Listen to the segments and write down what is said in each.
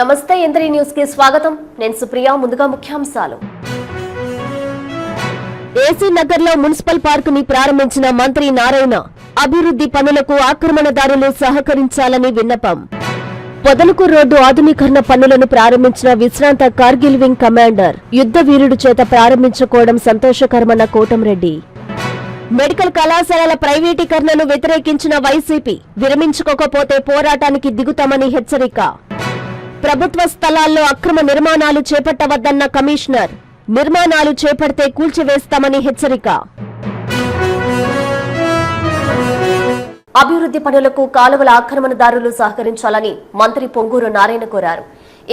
నమస్తే ఎంత్రీ న్యూస్కి స్వాగతం. నేను సుప్రియ ముందుగా ముఖ్యాంశాలు. ఏసీ నగర్లో మున్సిపల్ పార్క్ని ప్రారంభించిన మంత్రి నారాయణ అభివృద్ధి పనులకు ఆక్రమణదారులు సహకరించాలని విన్నపం. పొదలకు రోడ్డు ఆధునీకరణ పనులను ప్రారంభించిన విశ్రాంత కార్గిల్ వింగ్ కమాండర్ యుద్ధ వీరుడు చేత ప్రారంభించుకోవడం సంతోషకరమన్న కోటంరెడ్డి. మెడికల్ కళాశాలల ప్రైవేటీకరణను వ్యతిరేకించిన వైసీపీ విరమించుకోకపోతే పోరాటానికి దిగుతామని హెచ్చరిక. ప్రభుత్వ స్థలాల్లో అక్రమ నిర్మాణాలు చేపట్టవద్దన్న కమిషనర్. నిర్మాణాలు చేపడితే కూల్చివేస్తామని హెచ్చరిక. అభివృద్ధి పనులకు కాలువల ఆక్రమణదారులు సహకరించాలని మంత్రి పొంగూరు నారాయణ కోరారు.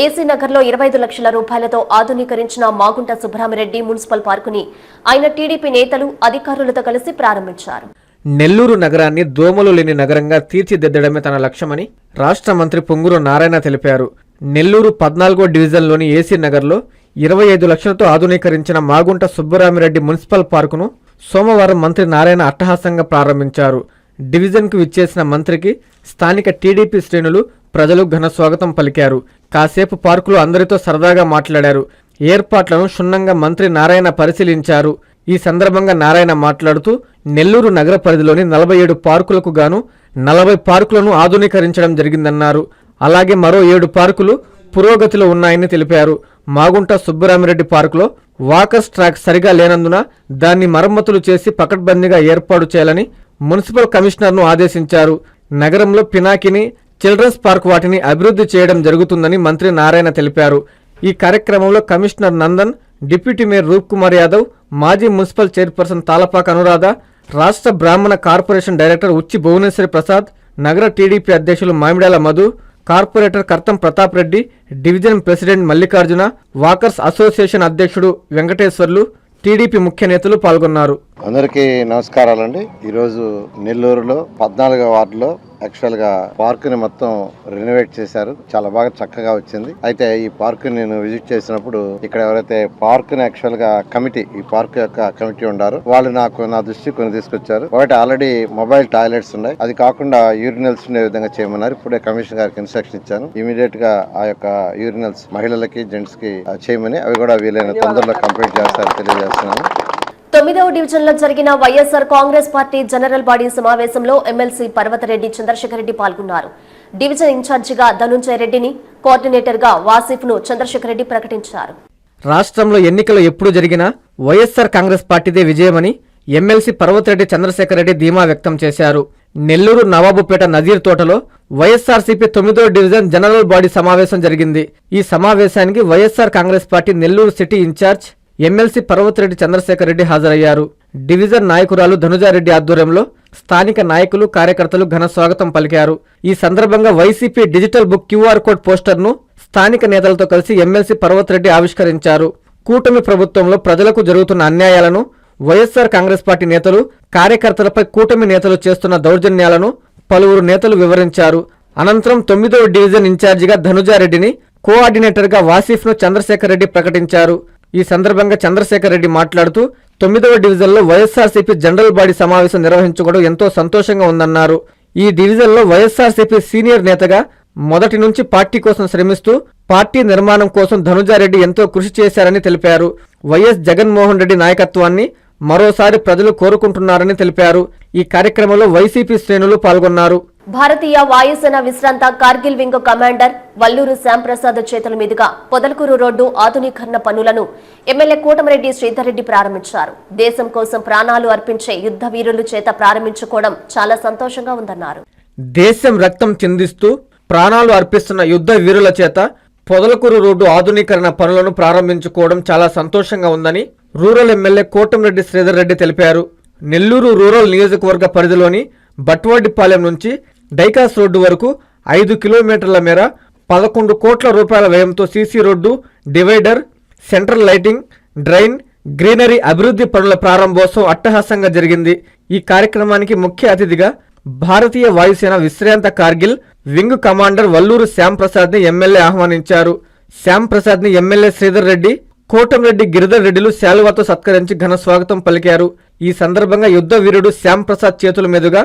ఏసీ నగర్లో ఇరవై ఐదు లక్షల రూపాయలతో ఆధునీకరించిన మాగుంట సుబ్రహ్మరెడ్డి మున్సిపల్ పార్కుని ఆయన టీడీపీ నేతలు అధికారులతో కలిసి ప్రారంభించారు. నెల్లూరు నగరాన్ని దోమలు లేని నగరంగా తీర్చిదిద్దడమే తన లక్ష్యమని రాష్ట్ర మంత్రి పొంగూరు నారాయణ తెలిపారు. నెల్లూరు పద్నాలుగో డివిజన్లోని ఏసీ నగర్లో ఇరవై ఐదు లక్షలతో ఆధునీకరించిన మాగుంట సుబ్బరామిరెడ్డి మున్సిపల్ పార్కును సోమవారం మంత్రి నారాయణ అట్టహాసంగా ప్రారంభించారు. డివిజన్కు విచ్చేసిన మంత్రికి స్థానిక టీడీపీ శ్రేణులు ప్రజలు ఘన స్వాగతం పలికారు. కాసేపు పార్కులో అందరితో సరదాగా మాట్లాడారు. ఏర్పాట్లను క్షుణ్ణంగా మంత్రి నారాయణ పరిశీలించారు. ఈ సందర్భంగా నారాయణ మాట్లాడుతూ నెల్లూరు నగర పరిధిలోని నలభై ఏడు పార్కులకు గాను నలభై పార్కులను ఆధునీకరించడం జరిగిందన్నారు. అలాగే మరో ఏడు పార్కులు పురోగతిలో ఉన్నాయని తెలిపారు. మాగుంట సుబ్బరామిరెడ్డి పార్కులో వాకర్స్ ట్రాక్ సరిగా లేనందున దాన్ని మరమ్మతులు చేసి పకడ్బందీగా ఏర్పాటు చేయాలని మున్సిపల్ కమిషనర్ను ఆదేశించారు. నగరంలో పినాకిని చిల్డ్రన్స్ పార్క్ వాటిని అభివృద్ధి చేయడం జరుగుతుందని మంత్రి నారాయణ తెలిపారు. ఈ కార్యక్రమంలో commissioner Nandan deputy mayor Roop Kumar Yadav మాజీ మున్సిపల్ చైర్పర్సన్ తాలపాక అనురాధ రాష్ట్ర బ్రాహ్మణ కార్పొరేషన్ డైరెక్టర్ ఉచ్చి భువనేశ్వరి ప్రసాద్ నగర టీడీపీ అధ్యక్షులు Mamidala Madhu corporator Kartham Pratap Reddy division president Mallikarjuna walkers association అధ్యక్షుడు వెంకటేశ్వర్లు టీడీపీ ముఖ్య నేతలు పాల్గొన్నారు. అందరికీ నమస్కారాలండి. ఈరోజు నెల్లూరులో పద్నాలుగో వార్డులో యాక్చువల్గా పార్క్ని మొత్తం రెనోవేట్ చేశారు. చాలా బాగా చక్కగా వచ్చింది. అయితే ఈ పార్క్ నేను విజిట్ చేసినప్పుడు ఇక్కడ ఎవరైతే పార్క్ని యాక్చువల్గా కమిటీ ఈ పార్క్ యొక్క కమిటీ ఉండారు వాళ్ళు నాకు నా దృష్టి కొన్ని తీసుకొచ్చారు. ఒకటి ఆల్రెడీ మొబైల్ టాయిలెట్స్ ఉన్నాయి. అది కాకుండా యూరినల్స్ ఉండే విధంగా చేయమన్నారు. ఇప్పుడే కమిషనర్ గారికి ఇన్స్ట్రక్షన్ ఇచ్చాను. ఇమీడియట్గా ఆ యొక్క యూరినల్స్ మహిళలకి జెంట్స్కి చేయమని అవి కూడా వీలైన తొందరలో కంప్లీట్ చేస్తారని తెలియజేస్తున్నాను. తొమ్మిదవ డివిజన్లో జరిగిన YSR Congress party general body సమావేశంలో ఎమ్మెల్సీ పర్వతరెడ్డి చంద్రశేఖర్ రెడ్డి పాల్గొన్నారు. డివిజన్ ఇన్ఛార్జిగా ధనుంజయ రెడ్డిని కోఆర్డినేటర్గా వాసిఫ్ను చంద్రశేఖర్ రెడ్డి ప్రకటించారు. రాష్ట్రంలో ఎన్నికలు ఎప్పుడు జరిగినా వైఎస్ఆర్ కాంగ్రెస్ పార్టీదే విజయమని ఎమ్మెల్సీ పర్వతరెడ్డి చంద్రశేఖర్ రెడ్డి ధీమా వ్యక్తం చేశారు. నెల్లూరు నవాబుపేట నజీర్ తోటలో వైఎస్ఆర్సీపీ తొమ్మిదో డివిజన్ జనరల్ బాడీ సమావేశం జరిగింది. ఈ సమావేశానికి YSR Congress party Nellore city incharge MLC Parvathireddy Chandrasekhar Reddy హాజరయ్యారు. డివిజన్ నాయకురాలు ధనుజారెడ్డి ఆధ్వర్యంలో స్థానిక నాయకులు కార్యకర్తలు ఘన స్వాగతం పలికారు. ఈ సందర్భంగా YCP digital book QR code పోస్టర్ను స్థానిక నేతలతో కలిసి ఎమ్మెల్సీ పర్వతిరెడ్డి ఆవిష్కరించారు. కూటమి ప్రభుత్వంలో ప్రజలకు జరుగుతున్న అన్యాయాలను వైఎస్ఆర్ కాంగ్రెస్ పార్టీ నేతలు కార్యకర్తలపై కూటమి నేతలు చేస్తున్న దౌర్జన్యాలను పలువురు నేతలు వివరించారు. అనంతరం తొమ్మిదవ డివిజన్ ఇన్ఛార్జిగా ధనుజారెడ్డిని కోఆర్డినేటర్గా వాసిఫ్ను చంద్రశేఖర్ రెడ్డి ప్రకటించారు. ఈ సందర్భంగా చంద్రశేఖర్ రెడ్డి మాట్లాడుతూ తొమ్మిదవ డివిజన్లో వైఎస్ఆర్సీపీ జనరల్ బాడీ సమావేశం నిర్వహించుకోవడం ఎంతో సంతోషంగా ఉందన్నారు. ఈ డివిజన్లో వైఎస్ఆర్సీపీ సీనియర్ నేతగా మొదటి నుంచి పార్టీ కోసం శ్రమిస్తూ పార్టీ నిర్మాణం కోసం ధనుజారెడ్డి ఎంతో కృషి చేశారని తెలిపారు. వైఎస్ జగన్మోహన్ రెడ్డి నాయకత్వాన్ని మరోసారి ప్రజలు కోరుకుంటున్నారని తెలిపారు. ఈ కార్యక్రమంలో వైసీపీ శ్రేణులు పాల్గొన్నారు. భారతీయ వాయుసేన విశ్రాంత కార్గిల్ వింగ్ కమాండర్ వల్లూరు శ్యాంప్రసాద్ చేతుల మీదుగా పొదలకూరు రోడ్డు ఆధునీకరణ పనులను ఎమ్మెల్యే కోటమిరెడ్డి శ్రీధర్రెడ్డి ప్రారంభించారు. దేశం కోసం ప్రాణాలు అర్పించే యుద్ధ వీరులు చేత ప్రారంభించుకోవడం చాలా సంతోషంగా ఉందన్నారు. దేశం రక్తం చిందిస్తూ ప్రాణాలు అర్పిస్తున్న యుద్ధ వీరుల చేత పొదలకూరు రోడ్డు ఆధునీకరణ పనులను ప్రారంభించుకోవడం చాలా సంతోషంగా ఉందని రూరల్ ఎమ్మెల్యే కోటమిరెడ్డి శ్రీధర్ రెడ్డి తెలిపారు. నెల్లూరు రూరల్ నియోజకవర్గ పరిధిలోని బట్వాడిపాలెం నుంచి డైకాస్ రోడ్డు వరకు ఐదు కిలోమీటర్ల మేర పదకొండు కోట్ల రూపాయల వ్యయంతో CC road divider central lighting drain greenery అభివృద్ధి పనుల ప్రారంభోత్సవం అట్టహాసంగా జరిగింది. ఈ కార్యక్రమానికి ముఖ్య అతిథిగా భారతీయ వాయుసేన విశ్రాంత కార్గిల్ వింగ్ కమాండర్ వల్లూరు శ్యామ్ ప్రసాద్ని ఎమ్మెల్యే ఆహ్వానించారు. శ్యామ్ ప్రసాద్ని ఎమ్మెల్యే శ్రీధర్ రెడ్డి కోటంరెడ్డి గిరిధర్ రెడ్డిలు శాలువాతో సత్కరించి ఘన స్వాగతం పలికారు. ఈ సందర్భంగా యుద్ధ వీరుడు శ్యామ్ ప్రసాద్ చేతుల మీదుగా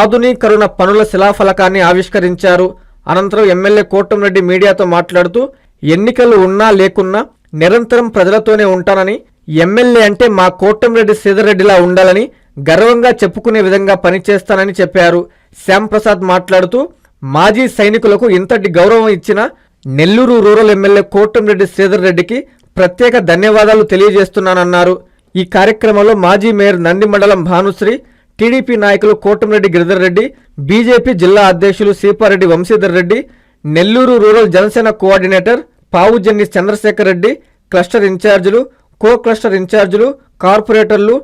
ఆధునీకరణ పనుల శిలాఫలకాన్ని ఆవిష్కరించారు. అనంతరం ఎమ్మెల్యే కోటంరెడ్డి మీడియాతో మాట్లాడుతూ ఎన్నికలు ఉన్నా లేకున్నా నిరంతరం ప్రజలతోనే ఉంటానని ఎమ్మెల్యే అంటే మా కోటంరెడ్డి శ్రీధర్రెడ్డిలా ఉండాలని గర్వంగా చెప్పుకునే విధంగా పనిచేస్తానని చెప్పారు. శ్యాంప్రసాద్ మాట్లాడుతూ మాజీ సైనికులకు ఇంతటి గౌరవం ఇచ్చిన నెల్లూరు రూరల్ ఎమ్మెల్యే కోటంరెడ్డి శ్రీధర్ రెడ్డికి ప్రత్యేక ధన్యవాదాలు తెలియజేస్తున్నానన్నారు. ఈ కార్యక్రమంలో మాజీ మేయర్ నంది మండలం భానుశ్రీ టీడీపీ నాయకులు కోటమిరెడ్డి గిరిధర్ రెడ్డి బీజేపీ జిల్లా అధ్యక్షులు Seepareddy Vamsidhar Reddy Nellore rural Janasena coordinator Pavujanni Chandrasekhar Reddy cluster ఇన్ఛార్జీలు కో క్లస్టర్ ఇన్ఛార్జీలు కార్పొరేటర్లు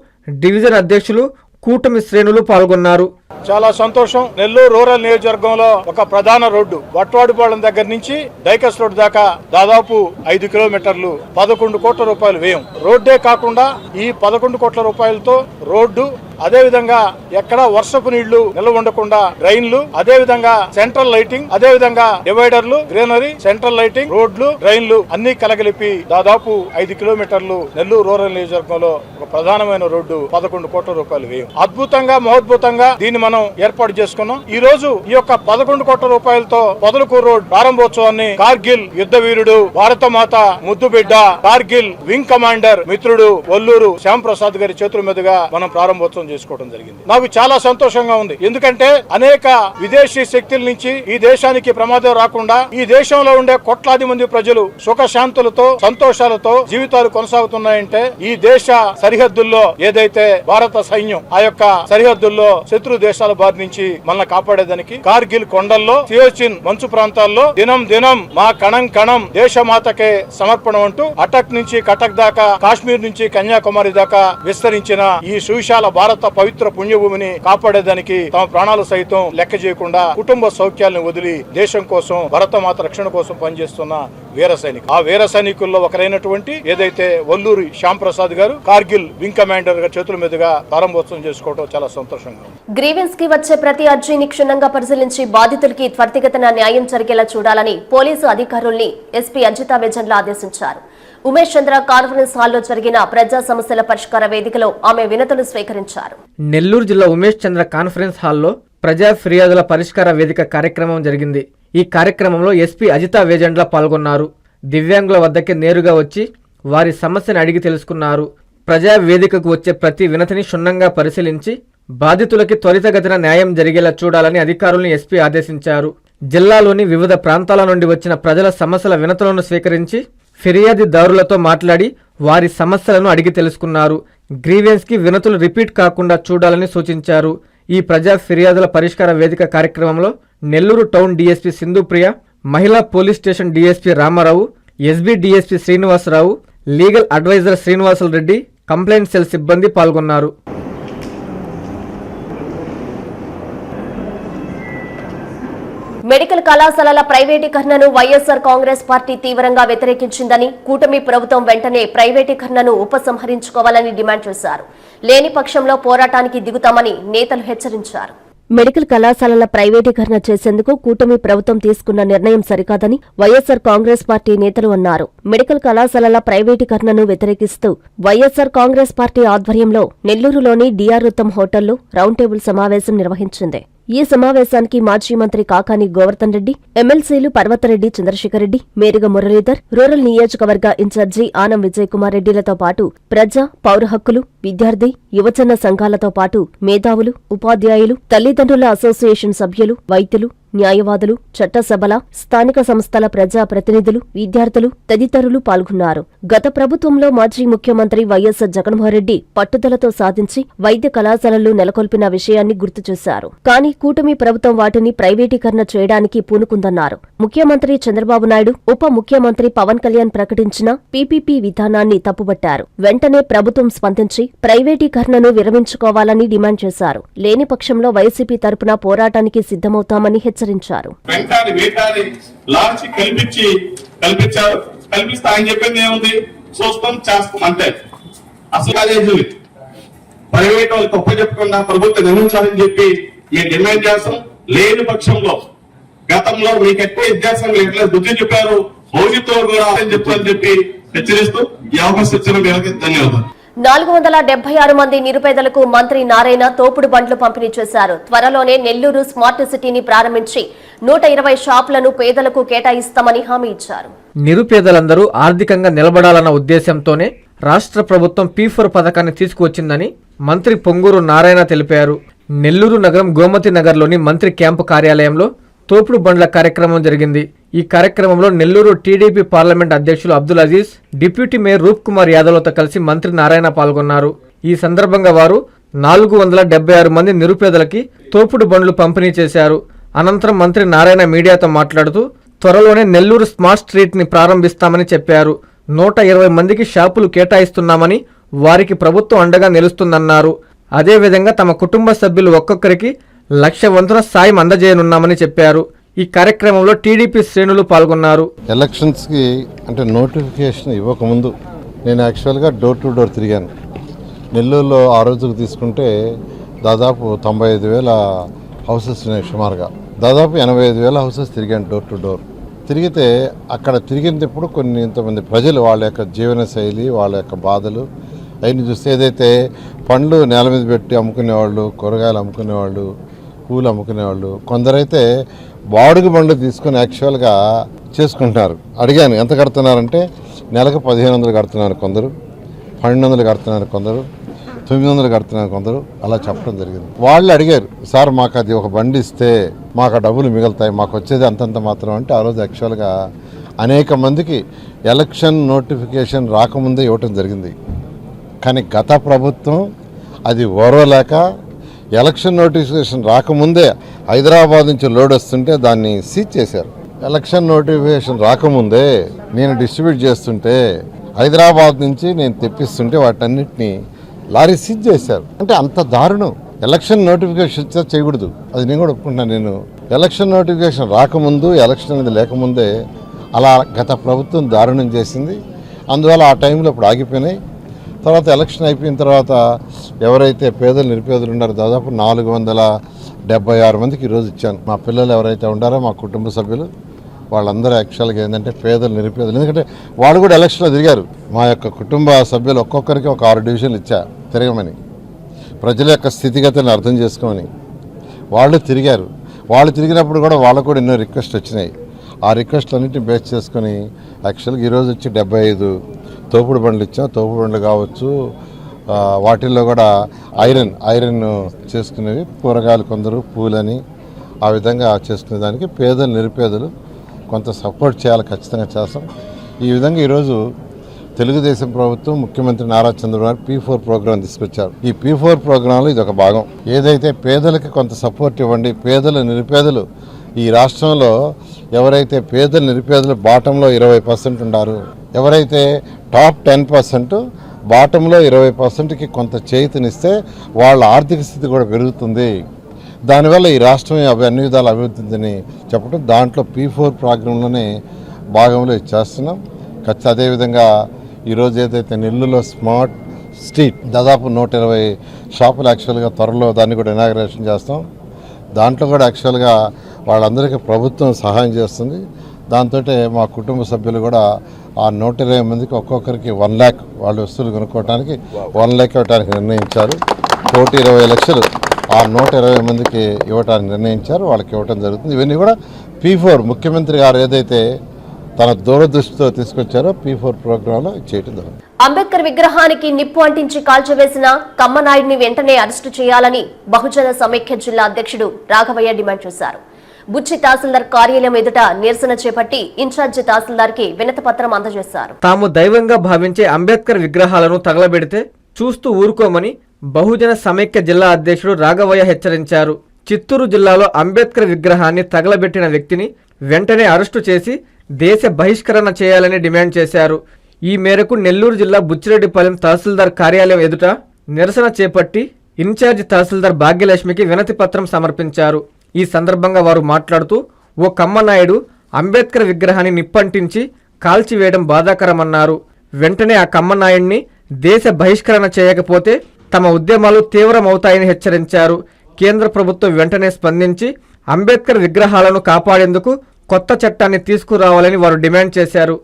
డివిజన్ అధ్యక్షులు కూటమి శ్రేణులు పాల్గొన్నారు. చాలా సంతోషం. నెల్లూరు రూరల్ నియోజకవర్గంలో ఒక ప్రధాన రోడ్డు వట్వాడిపాళెం దగ్గర నుంచి డైకస్ రోడ్ దాకా దాదాపు ఐదు కిలోమీటర్లు పదకొండు కోట్ల రూపాయలు వ్యయం. రోడ్డే కాకుండా ఈ పదకొండు కోట్ల రూపాయలతో రోడ్డు అదే విధంగా ఎక్కడ వర్షపు నీళ్ళు నిల్వ ఉండకుండా డ్రైన్లు అదే విధంగా సెంట్రల్ లైటింగ్ అదే విధంగా డివైడర్లు గ్రీనరీ సెంట్రల్ లైటింగ్ రోడ్లు డ్రైన్లు అన్ని కలగలిపి దాదాపు ఐదు కిలోమీటర్లు నెల్లూరు రూరల్ నియోజకవర్గంలో ఒక ప్రధానమైన రోడ్డు పదకొండు కోట్ల రూపాయలు వ్యయం. అద్భుతంగా మహోద్భుతంగా దీన్ని మనం ఏర్పాటు చేసుకున్నాం. ఈ రోజు ఈ యొక్క పదకొండు కోట్ల రూపాయలతో పొదలకూరు రోడ్ ప్రారంభోత్సవాన్ని కార్గిల్ యుద్ధ వీరుడు భారత మాత ముద్దుబిడ్డ కార్గిల్ వింగ్ కమాండర్ మిత్రుడు ఒల్లూరు శ్యామ్ ప్రసాద్ గారి చేతుల మీదుగా మనం ప్రారంభోత్సవం చేసుకోవడం జరిగింది. నాకు చాలా సంతోషంగా ఉంది. ఎందుకంటే అనేక విదేశీ శక్తుల నుంచి ఈ దేశానికి ప్రమాదం రాకుండా ఈ దేశంలో ఉండే కోట్లాది మంది ప్రజలు సుఖ శాంతులతో సంతోషాలతో జీవితాలు కొనసాగుతున్నాయంటే ఈ దేశ సరిహద్దుల్లో ఏదైతే భారత సైన్యం ఆ యొక్క సరిహద్దుల్లో శత్రు దేశాల బారి నుంచి మనల్ని కాపాడేదానికి కార్గిల్ కొండల్లో సియోచిన్ మంచు ప్రాంతాల్లో దినం దినం మా కణం కణం దేశమాతకే సమర్పణం అంటూ అటక్ నుంచి కటక్ దాకా కాశ్మీర్ నుంచి కన్యాకుమారి దాకా విస్తరించిన ఈ సువిశాల భారత పవిత్ర పుణ్యభూమిని కాపాడేదానికి తమ ప్రాణాలు సైతం లెక్క చేయకుండా కుటుంబ సౌఖ్యాలను వదిలి దేశం కోసం భరతమాత రక్షణ కోసం పనిచేస్తున్న వీర సైనికులు. ఆ వీర సైనికుల్లో ఒకరైనటువంటి ఏదైతే వల్లూరి శ్యామ్ ప్రసాద్ గారు కార్గిల్ వింగ్ కమాండర్ గారి చేతుల మీదుగా ప్రారంభోత్సవం చేసుకోవడం చాలా సంతోషంగా గ్రీవెన్స్కి వచ్చే ప్రతి అర్జీని క్షుణ్ణంగా పరిశీలించి బాధితులకి త్వరితగతిన న్యాయం జరిగేలా చూడాలని పోలీసు అధికారుల్ని ఎస్పీ అజితా విజన్లు ఆదేశించారు. ఉమేష్ చంద్ర కాన్ఫరెన్స్ హాల్లో జరిగిన ప్రజా సమస్యల పరిష్కార వేదికలో ఆమె వినతులు స్వీకరించారు. నెల్లూరు జిల్లా ఉమేష్ చంద్ర కాన్ఫరెన్స్ హాల్లో ప్రజా ఫిర్యాదుల పరిష్కార వేదిక కార్యక్రమం జరిగింది. ఈ కార్యక్రమంలో ఎస్పీ అజితా వేజెండ్ల పాల్గొన్నారు. దివ్యాంగుల వద్దకే నేరుగా వచ్చి వారి సమస్యను అడిగి తెలుసుకున్నారు. ప్రజా వేదికకు వచ్చే ప్రతి వినతిని క్షుణ్ణంగా పరిశీలించి బాధితులకి త్వరితగతిన న్యాయం జరిగేలా చూడాలని అధికారులను ఎస్పీ ఆదేశించారు. జిల్లాలోని వివిధ ప్రాంతాల నుండి వచ్చిన ప్రజల సమస్యల వినతులను స్వీకరించి ఫిర్యాదుదారులతో మాట్లాడి వారి సమస్యలను అడిగి తెలుసుకున్నారు. గ్రీవెన్స్కి వినతులు రిపీట్ కాకుండా చూడాలని సూచించారు. ఈ ప్రజా ఫిర్యాదుల పరిష్కార వేదిక కార్యక్రమంలో నెల్లూరు టౌన్ డీఎస్పీ సింధుప్రియ మహిళా police station DSP Ramarao SB DSP Srinivasarao legal adviser Srinivasulu Reddy complaint cell సిబ్బంది పాల్గొన్నారు. మెడికల్ కళాశాలల ప్రైవేటీకరణను వైఎస్సార్ కాంగ్రెస్ పార్టీ తీవ్రంగా వ్యతిరేకించిందని కూటమి ప్రభుత్వం వెంటనే ప్రైవేటీకరణను ఉపసంహరించుకోవాలని డిమాండ్ చేశారు. లేని పక్షంలో పోరాటానికి దిగుతామని నేతలు హెచ్చరించారు. మెడికల్ కళాశాలల ప్రైవేటీకరణ చేసేందుకు కూటమి ప్రభుత్వం తీసుకున్న నిర్ణయం సరికాదని వైఎస్సార్ కాంగ్రెస్ పార్టీ నేతలు అన్నారు. మెడికల్ కళాశాలల ప్రైవేటీకరణను వ్యతిరేకిస్తూ వైఎస్సార్ కాంగ్రెస్ పార్టీ ఆధ్వర్యంలో నెల్లూరులోని డిఆర్ ఉత్తమ్ హోటల్లో రౌండ్ టేబుల్ సమావేశం నిర్వహించింది. ఈ సమావేశానికి మాజీ మంత్రి కాకాని గోవర్ధన్ రెడ్డి ఎమ్మెల్సీలు పర్వతరెడ్డి చంద్రశేఖర్ రెడ్డి మేరుగ మురళీధర్ రూరల్ నియోజకవర్గ ఇన్ఛార్జి ఆనం విజయ్ కుమార్ రెడ్డిలతో పాటు ప్రజా పౌర హక్కులు విద్యార్థి యువజన సంఘాలతో పాటు మేధావులు ఉపాధ్యాయులు తల్లిదండ్రుల అసోసియేషన్ సభ్యులు వైద్యులు న్యాయవాదులు చట్టసభల స్థానిక సంస్థల ప్రజా ప్రతినిధులు విద్యార్థులు తదితరులు పాల్గొన్నారు. గత ప్రభుత్వంలో మాజీ ముఖ్యమంత్రి వైఎస్ జగన్మోహన్రెడ్డి పట్టుదలతో సాధించి వైద్య కళాశాలలు నెలకొల్పిన విషయాన్ని గుర్తు చేశారు. కానీ కూటమి ప్రభుత్వం వాటిని ప్రైవేటీకరణ చేయడానికి పూనుకుందన్నారు. ముఖ్యమంత్రి చంద్రబాబు నాయుడు ఉప ముఖ్యమంత్రి పవన్ కళ్యాణ్ ప్రకటించిన పీపీపీ విధానాన్ని తప్పుబట్టారు. వెంటనే ప్రభుత్వం స్పందించి ప్రైవేటీకరణను విరమించుకోవాలని డిమాండ్ చేశారు. లేని పక్షంలో వైసీపీ తరపున పోరాటానికి సిద్ధమవుతామని హెచ్చరించారు. హెచ్చరించారు కల్పించి కల్పించారు కల్పిస్తా అని చెప్పింది ఏముంది? చూస్తాం చేస్తాం అంతే అసలు కాలేజీలు ప్రైవేట్ వాళ్ళు తప్ప చెప్పకుండా ప్రభుత్వం నిర్మించాలని చెప్పి మేము డిమాండ్ చేస్తాం? లేని పక్షంలో. గతంలో మీకు ఎక్కువ విద్యాసంఘాలు ఎట్లా బుద్ధి చెప్పారు? భవిష్యత్తులో కూడా అర్థం చెప్పి హెచ్చరిస్తూ ఈ అవకాశం ఇచ్చిన ధన్యవాదాలు. నాలుగు వందల డెబ్బై ఆరు మంది నిరుపేదలకు మంత్రి నారాయణ తోపుడు బండ్లు పంపిణీ చేశారు. త్వరలోనే నెల్లూరు స్మార్ట్ సిటీని ప్రారంభించి నూట ఇరవై షాపులను పేదలకు కేటాయిస్తామని హామీ ఇచ్చారు. నిరుపేదలందరూ ఆర్థికంగా నిలబడాలన్న ఉద్దేశంతోనే రాష్ట్ర ప్రభుత్వం పీఫోర్ పథకాన్ని తీసుకువచ్చిందని మంత్రి పొంగూరు నారాయణ తెలిపారు. నెల్లూరు నగరం గోమతి నగర్లోని మంత్రి క్యాంపు కార్యాలయంలో తోపుడు బండ్ల కార్యక్రమం జరిగింది. ఈ కార్యక్రమంలో నెల్లూరు టీడీపీ పార్లమెంట్ అధ్యక్షులు అబ్దుల్ అజీజ్ డిప్యూటీ మేయర్ రూప్ కుమార్ యాదవ్లతో కలిసి మంత్రి నారాయణ పాల్గొన్నారు. ఈ సందర్భంగా వారు నాలుగు వందల డెబ్బై ఆరు మంది నిరుపేదలకి తోపుడు బండ్లు పంపిణీ చేశారు. అనంతరం మంత్రి నారాయణ మీడియాతో మాట్లాడుతూ త్వరలోనే నెల్లూరు స్మార్ట్ స్ట్రీట్ని ప్రారంభిస్తామని చెప్పారు. నూట ఇరవై మందికి షాపులు కేటాయిస్తున్నామని వారికి ప్రభుత్వం అండగా నిలుస్తుందన్నారు. అదేవిధంగా తమ కుటుంబ సభ్యులు ఒక్కొక్కరికి లక్ష వంతున సాయం అందజేయనున్నామని చెప్పారు. ఈ కార్యక్రమంలో టీడీపీ శ్రేణులు పాల్గొన్నారు. ఎలక్షన్స్కి అంటే నోటిఫికేషన్ ఇవ్వకముందు నేను యాక్చువల్గా డోర్ టు డోర్ తిరిగాను. నెల్లూరులో ఆ రోజుకు తీసుకుంటే దాదాపు తొంభై ఐదు వేల హౌసెస్ ఉన్నాయి సుమారుగా. దాదాపు ఎనభై ఐదు వేల హౌసెస్ తిరిగాను డోర్ టు డోర్. తిరిగితే అక్కడ తిరిగినప్పుడు కొన్ని ఇంతమంది ప్రజలు వాళ్ళ యొక్క జీవన శైలి వాళ్ళ యొక్క బాధలు అవన్నీ చూస్తే ఏదైతే పండ్లు నేల మీద పెట్టి అమ్ముకునేవాళ్ళు కూరగాయలు అమ్ముకునేవాళ్ళు పూలు అమ్ముకునేవాళ్ళు కొందరైతే బాడుగు బండ్లు తీసుకొని యాక్చువల్గా చేసుకుంటున్నారు. అడిగాను ఎంత కడుతున్నారంటే నెలకు పదిహేను వందలు కడుతున్నారు కొందరు పన్నెండు వందలు కడుతున్నారు కొందరు తొమ్మిది వందలు కడుతున్నారు కొందరు అలా చెప్పడం జరిగింది. వాళ్ళు అడిగారు సార్ మాకు అది ఒక బండి ఇస్తే మాకు డబ్బులు మిగులుతాయి మాకు వచ్చేది అంతంత మాత్రం అంటే ఆ రోజు యాక్చువల్గా అనేక మందికి ఎలక్షన్ నోటిఫికేషన్ రాకముందే ఇవ్వటం జరిగింది. కానీ గత ప్రభుత్వం అది ఓర్వలేక ఎలక్షన్ నోటిఫికేషన్ రాకముందే హైదరాబాద్ నుంచి లోడ్ వస్తుంటే దాన్ని సీజ్ చేశారు. ఎలక్షన్ నోటిఫికేషన్ రాకముందే నేను డిస్ట్రిబ్యూట్ చేస్తుంటే హైదరాబాద్ నుంచి నేను తెప్పిస్తుంటే వాటన్నిటిని లారీ సీజ్ చేశారు. అంటే అంత దారుణం. ఎలక్షన్ నోటిఫికేషన్ ఇచ్చా చేయకూడదు. అది నేను కూడా ఒప్పుకుంటున్నాను. నేను ఎలక్షన్ నోటిఫికేషన్ రాకముందు ఎలక్షన్ అనేది లేకముందే అలా గత ప్రభుత్వం దారుణం చేసింది. అందువల్ల ఆ టైంలో ఇప్పుడు ఆగిపోయినాయి. తర్వాత ఎలక్షన్ అయిపోయిన తర్వాత ఎవరైతే పేదలు నిరుపేదలు ఉన్నారో దాదాపు నాలుగు వందల డెబ్బై ఆరు మందికి ఈరోజు ఇచ్చాను. మా పిల్లలు ఎవరైతే ఉండారో మా కుటుంబ సభ్యులు వాళ్ళందరూ యాక్చువల్గా ఏంటంటే పేదలు నిరుపేదలు. ఎందుకంటే వాళ్ళు కూడా ఎలక్షన్లో తిరిగారు. మా యొక్క కుటుంబ సభ్యులు ఒక్కొక్కరికి ఒక ఆరు డివిజన్లు ఇచ్చా తిరగమని. ప్రజల యొక్క స్థితిగతులను అర్థం చేసుకోమని. వాళ్ళు తిరిగారు. వాళ్ళు తిరిగినప్పుడు కూడా వాళ్ళకు కూడా ఎన్నో రిక్వెస్ట్ వచ్చినాయి. ఆ రిక్వెస్ట్లన్నింటినీ బేస్ చేసుకొని యాక్చువల్గా ఈరోజు వచ్చి డెబ్బై ఐదు తోపుడు బండ్లు ఇచ్చాం తోపుడు బండ్లు కావచ్చు వాటిల్లో కూడా ఐరన్ ఐరన్ చేసుకునేవి కూరగాయలు కొందరు పూలని ఆ విధంగా చేసుకునే దానికి పేదలు నిరుపేదలు కొంత సపోర్ట్ చేయాలి ఖచ్చితంగా చేస్తాం. ఈ విధంగా ఈరోజు తెలుగుదేశం ప్రభుత్వం ముఖ్యమంత్రి Nara Chandrababu Naidu P four programme తీసుకొచ్చారు. ఈ పీ ఫోర్ ప్రోగ్రాంలో ఇది ఒక భాగం. ఏదైతే పేదలకి కొంత సపోర్ట్ ఇవ్వండి పేదలు నిరుపేదలు ఈ రాష్ట్రంలో ఎవరైతే పేదలు నిరుపేదలు బాటంలో ఇరవై పర్సెంట్ ఉన్నారు ఎవరైతే టాప్ టెన్ పర్సెంట్ బాటంలో ఇరవై పర్సెంట్కి కొంత చేతినిస్తే వాళ్ళ ఆర్థిక స్థితి కూడా పెరుగుతుంది. దానివల్ల ఈ రాష్ట్రం అవి అన్ని విధాలు అభివృద్ధిందని చెప్పడం దాంట్లో పీ ఫోర్ ప్రోగ్రాంలోనే భాగంలో చేస్తున్నాం. ఖచ్చితంగా అదేవిధంగా ఈరోజు ఏదైతే నెల్లూరులో స్మార్ట్ స్ట్రీట్ దాదాపు నూట ఇరవై షాపులు యాక్చువల్గా త్వరలో దాన్ని కూడా ఇనాగ్రేషన్ చేస్తాం. దాంట్లో కూడా యాక్చువల్గా వాళ్ళందరికీ ప్రభుత్వం సహాయం చేస్తుంది. దాంతో మా కుటుంబ సభ్యులు కూడా ఆ నూట ఇరవై మందికి ఒక్కొక్కరికి వన్ ల్యాక్ వాళ్ళ వస్తువులు కొనుక్కోవడానికి వన్ ల్యాక్ ఇవ్వడానికి నిర్ణయించారు. కోటి ఇరవై లక్షలు ఆ నూట ఇరవై మందికి ఇవ్వడానికి నిర్ణయించారు. వాళ్ళకి ఇవ్వడం జరుగుతుంది. ఇవన్నీ కూడా పీ ఫోర్ ముఖ్యమంత్రి గారు ఏదైతే తన దూరదృష్టితో తీసుకొచ్చారో పీ ఫోర్ ప్రోగ్రాంలో చేయటం జరుగుతుంది. అంబేద్కర్ విగ్రహానికి నిప్పు అంటించి కాల్చవేసిన కమ్మనాయుడిని వెంటనే అరెస్టు చేయాలని బహుజన సమైక్య జిల్లా అధ్యక్షుడు రాఘవయ్య డిమాండ్ చేశారు. బుచ్చి తహసీల్దార్ కార్యాలయం ఎదుట నిరసన చేపట్టి ఇన్ఛార్జి తహసీల్దార్కి వినతిపత్రం అందజేశారు. తాము దైవంగా భావించే అంబేద్కర్ విగ్రహాలను తగలబెడితే చూస్తూ ఊరుకోమని బహుజన సమైక్య జిల్లా అధ్యక్షుడు రాఘవయ్య హెచ్చరించారు. చిత్తూరు జిల్లాలో అంబేద్కర్ విగ్రహాన్ని తగలబెట్టిన వ్యక్తిని వెంటనే అరెస్టు చేసి దేశ బహిష్కరణ చేయాలని డిమాండ్ చేశారు. ఈ మేరకు నెల్లూరు జిల్లా బుచ్చిరెడ్డిపాలెం తహసీల్దార్ కార్యాలయం ఎదుట నిరసన చేపట్టి ఇన్ఛార్జి తహసీల్దార్ భాగ్యలక్ష్మికి వినతి పత్రం సమర్పించారు. ఈ సందర్భంగా వారు మాట్లాడుతూ ఓ కమ్మనాయుడు అంబేద్కర్ విగ్రహాన్ని నిప్పంటించి కాల్చివేయడం బాధాకరమన్నారు వెంటనే ఆ కమ్మనాయుడిని దేశ బహిష్కరణ చేయకపోతే తమ ఉద్యమాలు తీవ్రమవుతాయని హెచ్చరించారు కేంద్ర ప్రభుత్వం వెంటనే స్పందించి అంబేద్కర్ విగ్రహాలను కాపాడేందుకు కొత్త చట్టాన్ని తీసుకురావాలని వారు డిమాండ్ చేశారు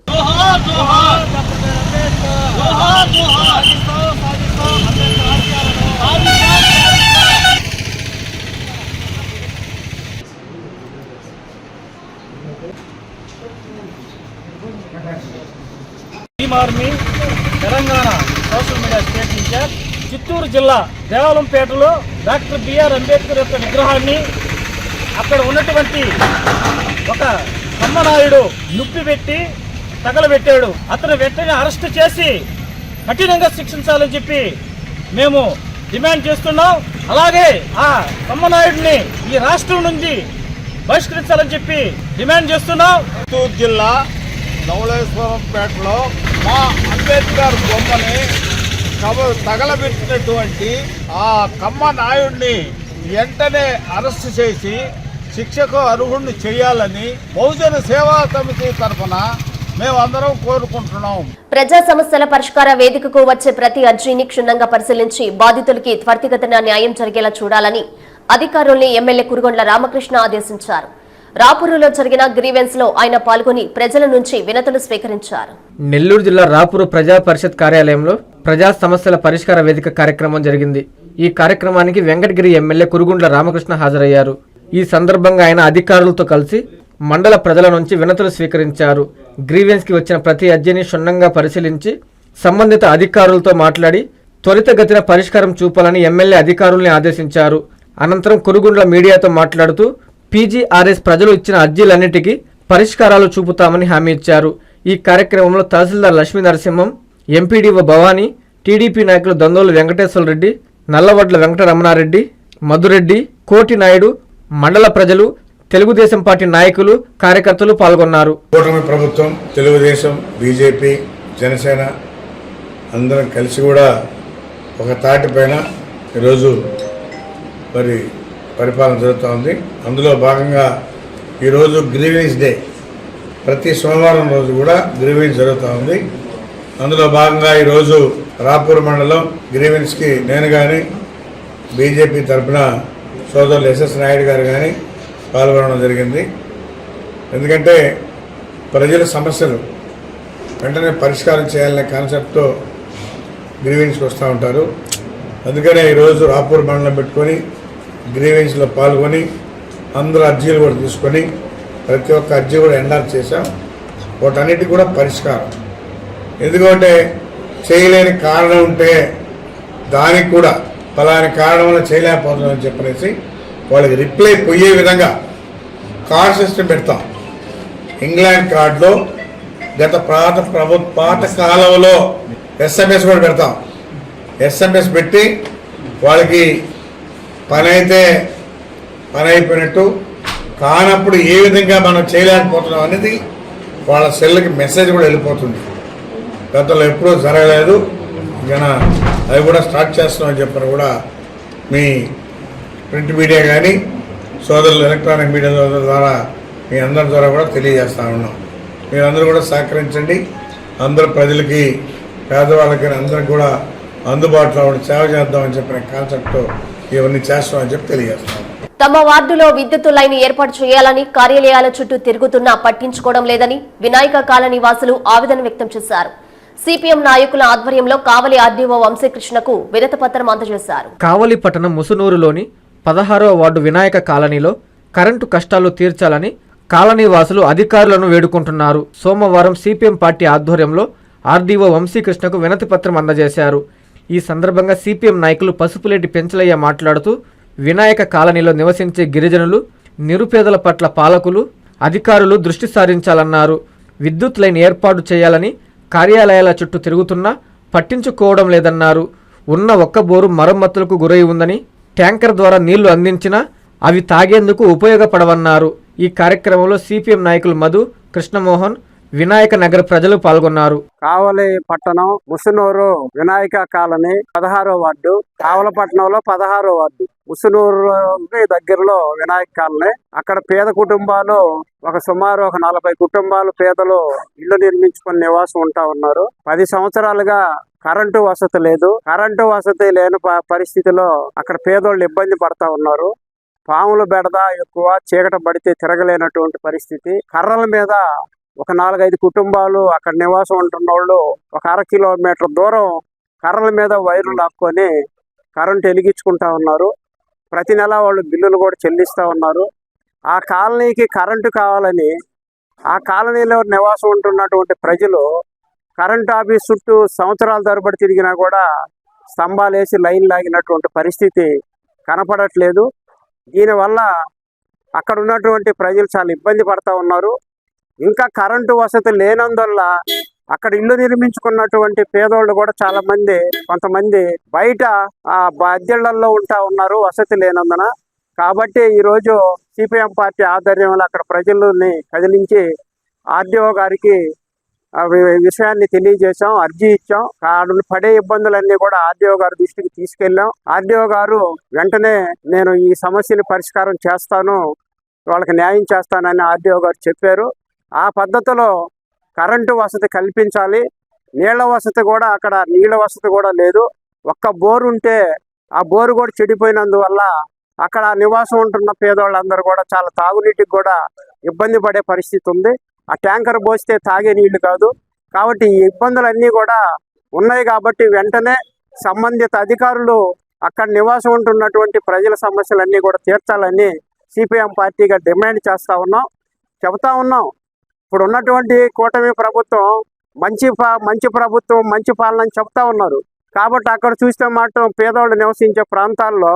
army Telangana social media state incharge Chittoor జిల్లా దేవాలంపేటలో డాక్టర్ బిఆర్ అంబేద్కర్ యొక్క విగ్రహాన్ని అక్కడ ఉన్నటువంటి ఒక కమ్మనాయుడు నొప్పి పెట్టి తగలబెట్టాడు. అతను వెంటనే అరెస్ట్ చేసి కఠినంగా శిక్షించాలని చెప్పి మేము డిమాండ్ చేస్తున్నాం. అలాగే ఆ కమ్మనాయుడిని ఈ రాష్ట్రం నుంచి బహిష్కరించాలని చెప్పి డిమాండ్ చేస్తున్నాం. చిత్తూరు జిల్లా ధవళేశ్వరంపేటలో మా అంబేద్కర్ బొమ్మని కవ తగలబెట్టినటువంటి ఆ కమ్మ నాయుడిని వెంటనే అరెస్ట్ చేసి శిక్షకు అర్హుడిని చేయాలని బహుజన సేవా సమితి తరఫున మేమందరం కోరుకుంటున్నాం. ప్రజా సమస్యల పరిష్కార వేదికకు వచ్చే ప్రతి అర్జీని క్షుణ్ణంగా పరిశీలించి బాధితులకి త్వరితగతిన న్యాయం జరిగేలా చూడాలని అధికారుల్ని ఎమ్మెల్యే కురుగొండ్ల రామకృష్ణ ఆదేశించారు. రాపూరులో జరిగిన గ్రీవెన్స్లో ఆయన పాల్గొని ప్రజల నుంచి వినతులు స్వీకరించారు. నెల్లూరు జిల్లా రాపూరు ప్రజా పరిషత్ కార్యాలయంలో ప్రజా సమస్యల పరిష్కార వేదిక కార్యక్రమం జరిగింది. ఈ కార్యక్రమానికి వెంకటగిరి ఎమ్మెల్యే కురుగుండ్ల రామకృష్ణ హాజరయ్యారు. ఈ సందర్భంగా ఆయన అధికారులతో కలిసి మండల ప్రజల నుంచి వినతులు స్వీకరించారు. గ్రీవెన్స్కి వచ్చిన ప్రతి అర్జీని క్షుణ్ణంగా పరిశీలించి సంబంధిత అధికారులతో మాట్లాడి త్వరితగతిన పరిష్కారం చూపాలని ఎమ్మెల్యే అధికారుల్ని ఆదేశించారు. అనంతరం కురుగుండ్ల మీడియాతో మాట్లాడుతూ పీజీఆర్ఎస్ ప్రజలు ఇచ్చిన అర్జీలన్నిటికీ పరిష్కారాలు చూపుతామని హామీ ఇచ్చారు. ఈ కార్యక్రమంలో తహసీల్దార్ లక్ష్మీ నరసింహం ఎంపీడీఓ భవానీ టీడీపీ నాయకులు దందోలు వెంకటేశ్వర రెడ్డి నల్లవడ్ల వెంకటరమణారెడ్డి మధురెడ్డి కోటి నాయుడు మండల ప్రజలు తెలుగుదేశం పార్టీ నాయకులు కార్యకర్తలు పాల్గొన్నారు. కూటమి ప్రభుత్వం తెలుగుదేశం బీజేపీ జనసేన అందరం కలిసి కూడా ఒక తాటిపైన ఈరోజు మరి పరిపాలన జరుగుతూ ఉంది అందులో భాగంగా ఈరోజు గ్రీవెన్స్ డే. ప్రతి సోమవారం రోజు కూడా గ్రీవెన్స్ జరుగుతూ ఉంది అందులో భాగంగా ఈరోజు రాపూర్ మండలం గ్రీవెన్స్కి నేను కానీ బీజేపీ తరఫున సోదరులు ఎస్ఎస్ నాయుడు గారు కానీ పాల్గొనడం జరిగింది. ఎందుకంటే ప్రజల సమస్యలు వెంటనే పరిష్కారం చేయాలనే కాన్సెప్ట్తో గ్రీవెన్స్కి వస్తూ ఉంటారు. అందుకనే ఈరోజు రాపూర్ మండలం పెట్టుకొని గ్రీవెన్స్లో పాల్గొని అందరూ అర్జీలు కూడా తీసుకొని ప్రతి ఒక్క అర్జీ కూడా ఎండార్ చేశాం. వాటన్నిటి కూడా పరిష్కారం. ఎందుకంటే చేయలేని కారణం ఉంటే దానికి కూడా ఫలాని కారణం వల్ల చేయలేకపోతున్నామని చెప్పనేసి వాళ్ళకి రిప్లై పోయే విధంగా కార్డ్ సిస్టమ్ పెడతాం. ఇంగ్లాండ్ కార్డులో గత పాత ప్రభు పాత కాలంలో ఎస్ఎంఎస్ కూడా పెడతాం. ఎస్ఎంఎస్ పెట్టి వాళ్ళకి పని అయితే పని అయిపోయినట్టు కానప్పుడు ఏ విధంగా మనం చేయలేకపోతున్నాం అనేది వాళ్ళ సెల్కి మెసేజ్ కూడా వెళ్ళిపోతుంది. గతంలో ఎప్పుడూ జరగలేదు. ఇక అవి కూడా స్టార్ట్ చేస్తున్నామని చెప్పని కూడా మీ ప్రింట్ మీడియా కానీ సోదరులు ఎలక్ట్రానిక్ మీడియా సోదరుల ద్వారా మీ అందరి ద్వారా కూడా తెలియజేస్తా ఉన్నాం. మీరందరూ కూడా సహకరించండి. అందరు ప్రజలకి పేదవాళ్ళకి అందరికి కూడా అందుబాటులో ఉండి సేవ చేద్దామని చెప్పిన కాన్సెప్ట్తో ఇవన్నీ చేస్తామని చెప్పి తెలియజేస్తున్నాం తమ వార్డులో విద్యుత్ లైన్ ఏర్పాటు చేయాలని కార్యాలయాల చుట్టూ తిరుగుతున్నా పట్టించుకోవడం లేదని వినాయక కాలనీ వాసులు ఆవేదన వ్యక్తం చేశారు. సిపిఎం నాయకుల ఆధ్వర్యంలో కావలి ఆర్డీఓ వంశీకృష్ణకు వినతి పత్రం అందజేశారు. కావలి పట్టణం ముసునూరులోని పదహారవ వార్డు వినాయక కాలనీలో కరెంటు కష్టాలు తీర్చాలని కాలనీ వాసులు అధికారులను వేడుకుంటున్నారు. సోమవారం సిపిఎం పార్టీ ఆధ్వర్యంలో ఆర్డీఓ వంశీకృష్ణకు వినతి పత్రం అందజేశారు. ఈ సందర్భంగా సిపిఎం నాయకులు పసుపులేటి పెంచలయ్య మాట్లాడుతూ వినాయక కాలనీలో నివసించే గిరిజనులు నిరుపేదల పట్ల పాలకులు అధికారులు దృష్టి సారించాలన్నారు. విద్యుత్ లైన్ ఏర్పాటు చేయాలని కార్యాలయాల చుట్టూ తిరుగుతున్నా పట్టించుకోవడం లేదన్నారు. ఉన్న ఒక్క బోరు మరమ్మతులకు గురై ఉందని ట్యాంకర్ ద్వారా నీళ్ళు అందించినా అవి తాగేందుకు ఉపయోగపడవన్నారు. ఈ కార్యక్రమంలో సిపిఎం నాయకులు మధు కృష్ణమోహన్ వినాయక నగర ప్రజలు పాల్గొన్నారు. కావలి పట్టణం ముసునూరు వినాయక కాలనీ పదహారో వార్డు కావలపట్నంలో పదహారో వార్డు ముసునూరు దగ్గరలో వినాయక కాలనీ. అక్కడ పేద కుటుంబాలు ఒక సుమారు ఒక నలభై కుటుంబాలు పేదలు ఇల్లు నిర్మించుకుని నివాసం ఉంటా ఉన్నారు. పది సంవత్సరాలుగా కరెంటు వసతి లేదు. కరెంటు వసతి లేని పరిస్థితిలో అక్కడ పేదోళ్ళు ఇబ్బంది పడతా ఉన్నారు. పాములు బెడద ఎక్కువ చీకట పడితే తిరగలేనటువంటి పరిస్థితి. కర్రల మీద ఒక నాలుగైదు కుటుంబాలు అక్కడ నివాసం ఉంటున్న వాళ్ళు ఒక అర కిలోమీటర్ దూరం కర్రల మీద వైర్లు లాక్కొని కరెంట్ వెలిగించుకుంటా ఉన్నారు. ప్రతి నెల వాళ్ళు బిల్లులు కూడా చెల్లిస్తూ ఉన్నారు. ఆ కాలనీకి కరెంటు కావాలని ఆ కాలనీలో నివాసం ఉంటున్నటువంటి ప్రజలు కరెంట్ ఆఫీస్ చుట్టూ సంవత్సరాల తరబడి తిరిగినా కూడా స్తంభాలు వేసి లైన్ లాగినటువంటి పరిస్థితి కనపడట్లేదు. దీనివల్ల అక్కడ ఉన్నటువంటి ప్రజలు చాలా ఇబ్బంది పడతా ఉన్నారు. ఇంకా కరెంటు వసతి లేనందువల్ల అక్కడ ఇల్లు నిర్మించుకున్నటువంటి పేదోళ్ళు కూడా చాలా మంది కొంతమంది బయట ఆ బాధ్యళ్ళలో ఉంటా ఉన్నారు వసతి లేనందున. కాబట్టి ఈరోజు సిపిఎం పార్టీ ఆధ్వర్యంలో అక్కడ ప్రజలని కదిలించి ఆర్డీఓ గారికి విషయాన్ని తెలియజేశాం అర్జీ ఇచ్చాం. కాడు పడే ఇబ్బందులన్నీ కూడా ఆర్డీఓ గారి దృష్టికి తీసుకెళ్ళాం. ఆర్డీఓ గారు వెంటనే నేను ఈ సమస్యని పరిష్కారం చేస్తాను వాళ్ళకి న్యాయం చేస్తానని ఆర్డీఓ గారు చెప్పారు. ఆ పద్ధతిలో కరెంటు వసతి కల్పించాలి. నీళ్ళ వసతి కూడా అక్కడ నీళ్ళ వసతి కూడా లేదు. ఒక్క బోరు ఉంటే ఆ బోరు కూడా చెడిపోయినందువల్ల అక్కడ నివాసం ఉంటున్న పేదవాళ్ళందరూ కూడా చాలా తాగునీటికి కూడా ఇబ్బంది పడే పరిస్థితి ఉంది. ఆ ట్యాంకర్ పోస్తే తాగే నీళ్ళు కాదు. కాబట్టి ఈ ఇబ్బందులన్నీ కూడా ఉన్నాయి కాబట్టి వెంటనే సంబంధిత అధికారులు అక్కడ నివాసం ఉంటున్నటువంటి ప్రజల సమస్యలన్నీ కూడా తీర్చాలని సిపిఎం పార్టీగా డిమాండ్ చేస్తూ ఉన్నాం. చెబుతా ఉన్నాం. ఇప్పుడు ఉన్నటువంటి కూటమి ప్రభుత్వం మంచి మంచి ప్రభుత్వం మంచి పాలన అని చెప్తా ఉన్నారు. కాబట్టి అక్కడ చూస్తే మాత్రం పేదవాళ్ళు నివసించే ప్రాంతాల్లో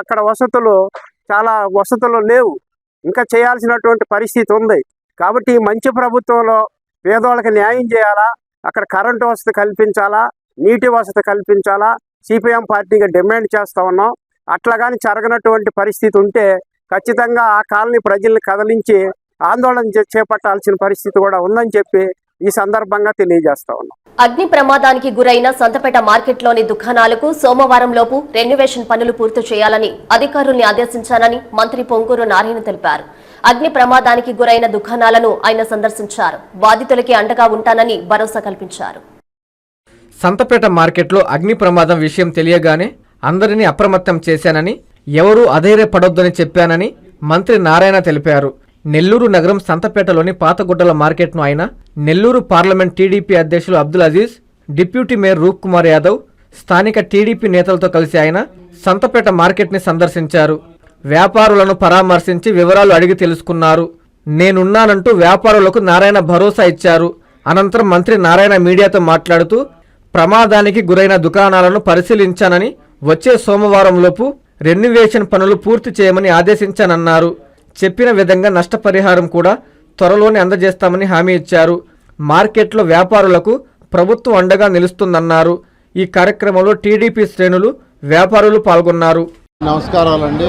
అక్కడ వసతులు చాలా వసతులు లేవు. ఇంకా చేయాల్సినటువంటి పరిస్థితి ఉంది. కాబట్టి ఈ మంచి ప్రభుత్వంలో పేదవాళ్ళకి న్యాయం చేయాలా? అక్కడ కరెంటు వసతి కల్పించాలా? నీటి వసతి కల్పించాలా? సిపిఎం పార్టీగా డిమాండ్ చేస్తూ ఉన్నాం. అట్లా కానీ జరగనటువంటి పరిస్థితి ఉంటే ఖచ్చితంగా ఆ కాలనీ ప్రజల్ని కదిలించి ఆందోళన చే- చేపట్టాల్సిన పరిస్థితి కూడా ఉందని చెప్పి ఈ సందర్భంగా తెలియజేస్తా ఉన్నాం. అగ్ని ప్రమాదానికి గురైన సంతపేట మార్కెట్లోని దుకాణాలకు సోమవారం లోపు రెన్యువేషన్ పనులు పూర్తి చేయాలని అధికారుల్ని ఆదేశించానని మంత్రి పొంగూరు నారాయణ తెలిపారు. అగ్ని ప్రమాదానికి గురైన దుకాణాలను ఆయన సందర్శించారు. బాధితులకి అండగా ఉంటానని భరోసా కల్పించారు. సంతపేట మార్కెట్లో అగ్ని ప్రమాదం విషయం తెలియగానే అందరినీ అప్రమత్తం చేశానని ఎవరూ అధైర్యపడొద్దని చెప్పానని మంత్రి నారాయణ తెలిపారు. నెల్లూరు నగరం సంతపేటలోని పాతగుడ్డల మార్కెట్ను ఆయన నెల్లూరు పార్లమెంట్ టీడీపీ అధ్యక్షులు అబ్దుల్ అజీజ్ డిప్యూటీ మేయర్ రూప్ కుమార్ యాదవ్ స్థానిక టీడీపీ నేతలతో కలిసి ఆయన సంతపేట మార్కెట్ని సందర్శించారు. వ్యాపారులను పరామర్శించి వివరాలు అడిగి తెలుసుకున్నారు. నేనున్నానంటూ వ్యాపారులకు నారాయణ భరోసా ఇచ్చారు. అనంతరం మంత్రి నారాయణ మీడియాతో మాట్లాడుతూ ప్రమాదానికి గురైన దుకాణాలను పరిశీలించానని వచ్చే సోమవారంలోపు రెన్యువేషన్ పనులు పూర్తి చేయమని ఆదేశించానన్నారు. చెప్పిన విధంగా నష్టపరిహారం కూడా త్వరలోనే అందజేస్తామని హామీ ఇచ్చారు. మార్కెట్లో వ్యాపారులకు ప్రభుత్వం అండగా నిలుస్తుందన్నారు. ఈ కార్యక్రమంలో టీడీపీ శ్రేణులు వ్యాపారులు పాల్గొన్నారు. నమస్కారాలండి.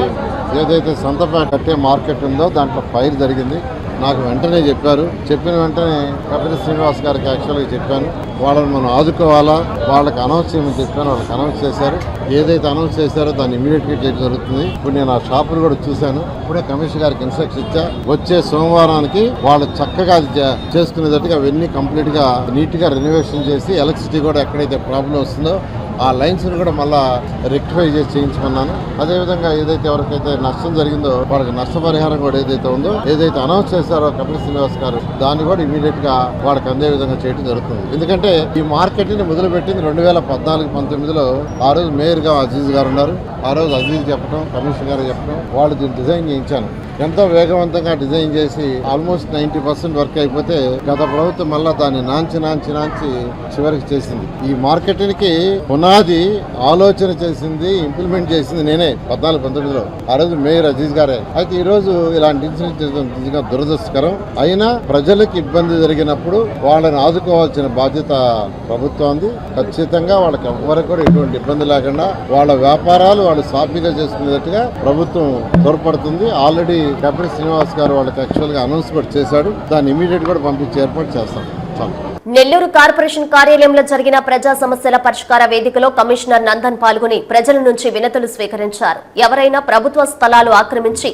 ఏదైతే సంతపేట కట్టే మార్కెట్ ఉందో దాంట్లో ఫైర్ జరిగింది. నాకు వెంటనే చెప్పారు. చెప్పిన వెంటనే కపిల శ్రీనివాస్ గారికి యాక్చువల్గా చెప్పాను. వాళ్ళని మనం ఆదుకోవాలా? వాళ్ళకి అనౌన్స్ చేయమని చెప్పాను. వాళ్ళకి అనౌన్స్ చేశారు. ఏదైతే అనౌన్స్ చేశారో దాన్ని ఇమీడియట్గా చేయడం జరుగుతుంది. ఇప్పుడు నేను ఆ షాపును కూడా చూశాను. ఇప్పుడే కమిషనర్ గారికి ఇన్స్ట్రక్షన్ ఇచ్చా. వచ్చే సోమవారానికి వాళ్ళు చక్కగా చేసుకునేటట్టుగా అవన్నీ కంప్లీట్గా నీట్గా రెనోవేషన్ చేసి ఎలక్ట్రిసిటీ కూడా ఎక్కడైతే ప్రాబ్లం వస్తుందో ఆ లైన్స్ని కూడా మళ్ళా రెక్టిఫై చేసి చేయించుకున్నాను. అదేవిధంగా ఏదైతే ఎవరికైతే నష్టం జరిగిందో వాళ్ళకి నష్టపరిహారం కూడా ఏదైతే ఉందో ఏదైతే అనౌన్స్ చేశారో కపిల్ శ్రీనివాస్ గారు దాన్ని కూడా ఇమీడియట్గా వాళ్ళకి అందే విధంగా చేయడం జరుగుతుంది. ఎందుకంటే ఈ మార్కెట్ని మొదలుపెట్టింది రెండు వేల పద్నాలుగు పంతొమ్మిదిలో. ఆ రోజు మేయర్గా అజీజ్ గారు ఉన్నారు. ఆ రోజు అజీజ్ చెప్పడం కమిషనర్ గారు చెప్పడం వాళ్ళు దీన్ని డిజైన్ చేయించాను ఎంతో వేగవంతంగా డిజైన్ చేసి ఆల్మోస్ట్ నైన్టీ పర్సెంట్ వర్క్ అయిపోతే గత ప్రభుత్వం మళ్ళా దాన్ని నాంచి నాంచి నాంచి చివరికి చేసింది. ఈ మార్కెటింగ్ పునాది ఆలోచన చేసింది ఇంప్లిమెంట్ చేసింది నేనే పద్నాలుగు పంతొమ్మిదిలో. ఆ రోజు మేయర్ అజీజ్ గారే. అయితే ఈ రోజు ఇలాంటి ఇన్సిడెంట్ నిజంగా దురదృష్టకరం. అయినా ప్రజలకు ఇబ్బంది జరిగినప్పుడు వాళ్ళని ఆదుకోవాల్సిన బాధ్యత ప్రభుత్వానికి ఖచ్చితంగా వాళ్ళకి ఎవరికి కూడా ఎటువంటి ఇబ్బంది లేకుండా వాళ్ళ వ్యాపారాలు వాళ్ళు సాఫీగా చేసుకునేటట్టుగా ప్రభుత్వం తోడ్పడుతుంది. ఆల్రెడీ కపిల్ శ్రీనివాస్ గారు వాళ్ళకి యాక్చువల్గా అనౌన్స్ కూడా చేశాడు. దాన్ని ఇమీడియట్ కూడా పంపించి ఏర్పాటు చేస్తాం. చాలు. నెల్లూరు కార్పొరేషన్ కార్యాలయంలో జరిగిన ప్రజా సమస్యల పరిష్కార వేదికలో కమిషనర్ నందన్ పాల్గొని ప్రజల నుంచి వినతులు స్వీకరించారు. ఎవరైనా ప్రభుత్వ స్థలాలు ఆక్రమించి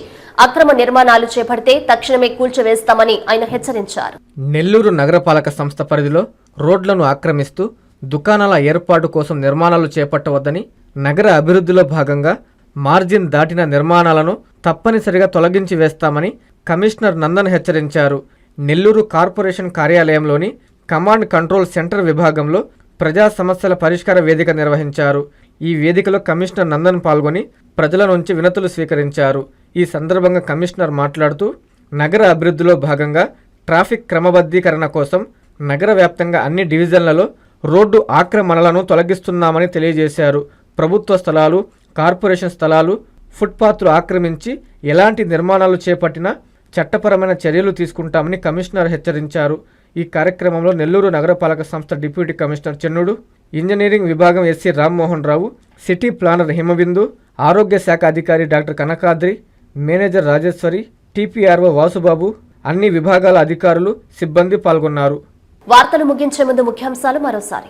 అక్రమ నిర్మాణాలు చేపడితే తక్షణమే కూల్చివేస్తామని ఆయన హెచ్చరించారు. నెల్లూరు నగరపాలక సంస్థ పరిధిలో రోడ్లను ఆక్రమిస్తూ దుకాణాల ఏర్పాటు కోసం నిర్మాణాలు చేపట్టవద్దని నగర అభివృద్ధిలో భాగంగా మార్జిన్ దాటిన నిర్మాణాలను తప్పనిసరిగా తొలగించి వేస్తామని కమిషనర్ నందన్ హెచ్చరించారు. నెల్లూరు కార్పొరేషన్ కార్యాలయంలోని కమాండ్ కంట్రోల్ సెంటర్ విభాగంలో ప్రజా సమస్యల పరిష్కార వేదిక నిర్వహించారు. ఈ వేదికలో కమిషనర్ నందన్ పాల్గొని ప్రజల నుంచి వినతులు స్వీకరించారు. ఈ సందర్భంగా కమిషనర్ మాట్లాడుతూ నగర అభివృద్ధిలో భాగంగా ట్రాఫిక్ క్రమబద్ధీకరణ కోసం నగర వ్యాప్తంగా అన్ని డివిజన్లలో రోడ్డు ఆక్రమణలను తొలగిస్తున్నామని తెలియజేశారు. ప్రభుత్వ స్థలాలు కార్పొరేషన్ స్థలాలు ఫుట్పాత్లు ఆక్రమించి ఎలాంటి నిర్మాణాలు చేపట్టినా చట్టపరమైన చర్యలు తీసుకుంటామని కమిషనర్ హెచ్చరించారు. ఈ కార్యక్రమంలో నెల్లూరు నగరపాలక సంస్థ డిప్యూటీ కమిషనర్ చెన్నుడు ఇంజనీరింగ్ విభాగం SC Rammohan Rao city planner Himabindu ఆరోగ్య శాఖ అధికారి doctor Kanakadri manager Rajeswari TPRO Vasubabu అన్ని విభాగాల అధికారులు సిబ్బంది పాల్గొన్నారు. వార్తలు ముగించే ముందు ముఖ్యాంశాలు మరోసారి.